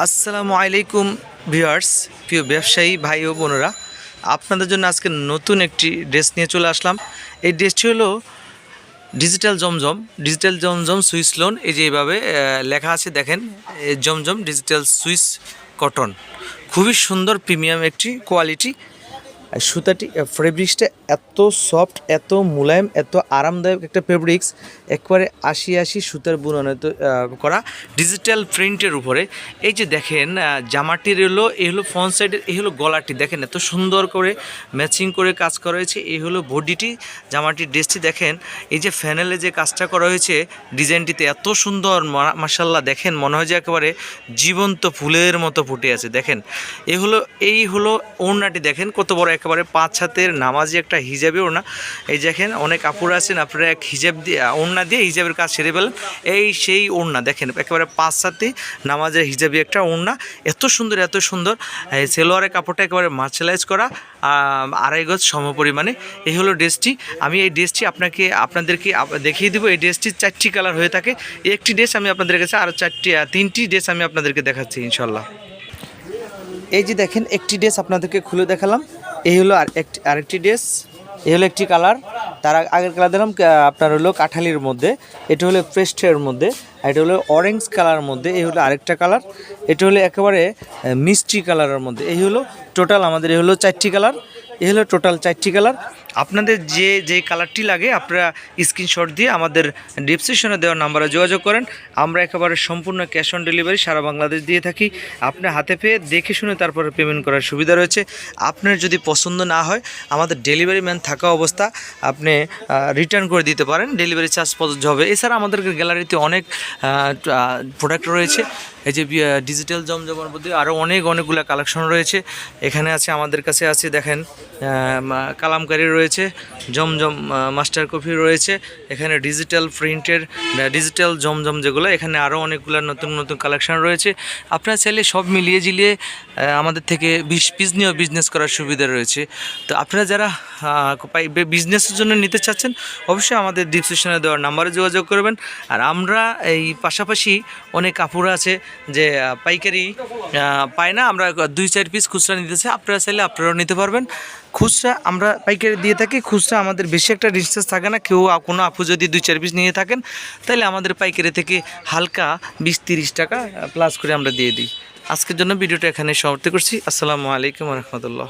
আসসালামু আলাইকুম ভিউয়ার্স, প্রিয় ব্যবসায়ী ভাই ও বোনেরা। আপনাদের জন্য আজকে নতুন একটি ড্রেস নিয়ে চলে আসলাম। এই ড্রেসটি হলো digital Zamzam digital Zamzam Swiss lawn. এই যে এইভাবে লেখা আছে, দেখেন জমজম ডিজিটাল সুইস কটন। খুবই সুন্দর, প্রিমিয়াম একটি কোয়ালিটি। সুতাটি ফেব্রিক্সটা এত সফট এত মুলায়ম, এত আরামদায়ক একটা ফেব্রিক্স একবারে আশি আশি সুতার বুননে করা ডিজিটাল প্রিন্টের উপরে। এই যে দেখেন জামাটির হলো এই হলো ফ্রন্ট সাইডের এই হলো গলাটি। দেখেন এত সুন্দর করে ম্যাচিং করে কাজ করা হয়েছে, এই হলো বডিটি, জামাটির ড্রেসটি দেখেন। এই যে ফ্যানেলে যে কাজটা করা হয়েছে, ডিজাইনটিতে এত সুন্দর মাসাল্লাহ দেখেন, মনে হয় যে একেবারে জীবন্ত ফুলের মতো ফুটে আছে, দেখেন। এ হলো, এই হলো ওড়নাটি, দেখেন, কত বড় একেবারে পাঁচ হাতের নামাজি একটা হিজাবে ওড়না। এই দেখেন অনেক আপুরা আছেন, আপনারা এক হিজাব দিয়ে, ওড়না দিয়ে হিজাবের কাজ সেরে ফেলেন। এই সেই ওড়না দেখেন, একেবারে পাঁচ হাতে নামাজের হিজাবি একটা ওড়না। এত সুন্দর এত সুন্দর। সেলোয়ারের কাপড়টা একেবারে মার্শালাইজ করা আড়াই গজ সম পরিমাণে। এই হলো ড্রেসটি। আমি এই ড্রেসটি আপনাকে, আপনাদেরকে দেখিয়ে দিব। এই ড্রেসটির চারটি কালার হয়ে থাকে। একটি ড্রেস আমি আপনাদের কাছে আরও চারটি, তিনটি ড্রেস আমি আপনাদেরকে দেখাচ্ছি ইনশাল্লাহ এই যে দেখেন, একটি ড্রেস আপনাদেরকে খুলে দেখালাম। এই হলো আর একটি আরেকটি ড্রেস এই হলো একটি কালার তার আগের কালার দিলাম আপনার হলো কাঁঠালির মধ্যে। এটা হলো প্রেস্টের মধ্যে। আর এটা হলো অরেঞ্জ কালারের মধ্যে। এই হলো আরেকটা কালার এটা হলো একেবারে মিষ্টি কালারের মধ্যে। এই হলো টোটাল আমাদের, এই হলো চারটি কালার এই হলো টোটাল চারটি কালার আপনাদের যে যে কালারটি লাগে, আপনারা স্ক্রিনশট দিয়ে আমাদের ডিসক্রিপশনে দেওয়া নাম্বারে যোগাযোগ করেন। আমরা একেবারে সম্পূর্ণ ক্যাশ অন ডেলিভারি সারা বাংলাদেশ দিয়ে থাকি। আপনি হাতে পেয়ে দেখে শুনে তারপরে পেমেন্ট করার সুবিধা রয়েছে। আপনার যদি পছন্দ না হয়, আমাদের ডেলিভারি ম্যান থাকা অবস্থা, আপনি রিটার্ন করে দিতে পারেন। ডেলিভারি চার্জ প্রযোজ্য হবে। এছাড়া আমাদের গ্যালারিতে অনেক প্রোডাক্ট রয়েছে। এই যে ডিজিটাল জমজমার মধ্যে আরও অনেক অনেকগুলো কালেকশন রয়েছে। এখানে আছে, আমাদের কাছে আছে, দেখেন কালামকারি রয়েছে, জমজম মাস্টার কফি রয়েছে, এখানে ডিজিটাল প্রিন্টের ডিজিটাল জমজম যেগুলো, এখানে আরও অনেকগুলো নতুন নতুন কালেকশন রয়েছে। আপনার চাইলে সব মিলিয়ে জিলিয়ে আমাদের থেকে বিশ পিস নিয়েও বিজনেস করার সুবিধা রয়েছে। তো আপনারা যারা বিজনেসের জন্য নিতে চাচ্ছেন, অবশ্যই আমাদের ডিসক্রিপশনে দেওয়ার নাম্বারে যোগাযোগ করবেন। আর আমরা এই পাশাপাশি অনেক কাপড় আছে যে পাইকারি পায় না, আমরা দুই চার পিস খুচরা নিতেছি আপনারা চাইলে আপনারাও নিতে পারবেন। খুচরা আমরা পাইকারি দিয়ে থাকি, খুচরা আমাদের বেশি একটা ডিস্টেন্স থাকে না। কেউ কোনো আপু যদি দুই চার পিস নিয়ে থাকেন তাহলে আমাদের পাইকারি থেকে হালকা বিশ তিরিশ টাকা প্লাস করে আমরা দিয়ে দিই। আজকের জন্য ভিডিওটা এখানে সমাপ্তি করছি। আসসালামু আলাইকুম রহমতুল্লাহ।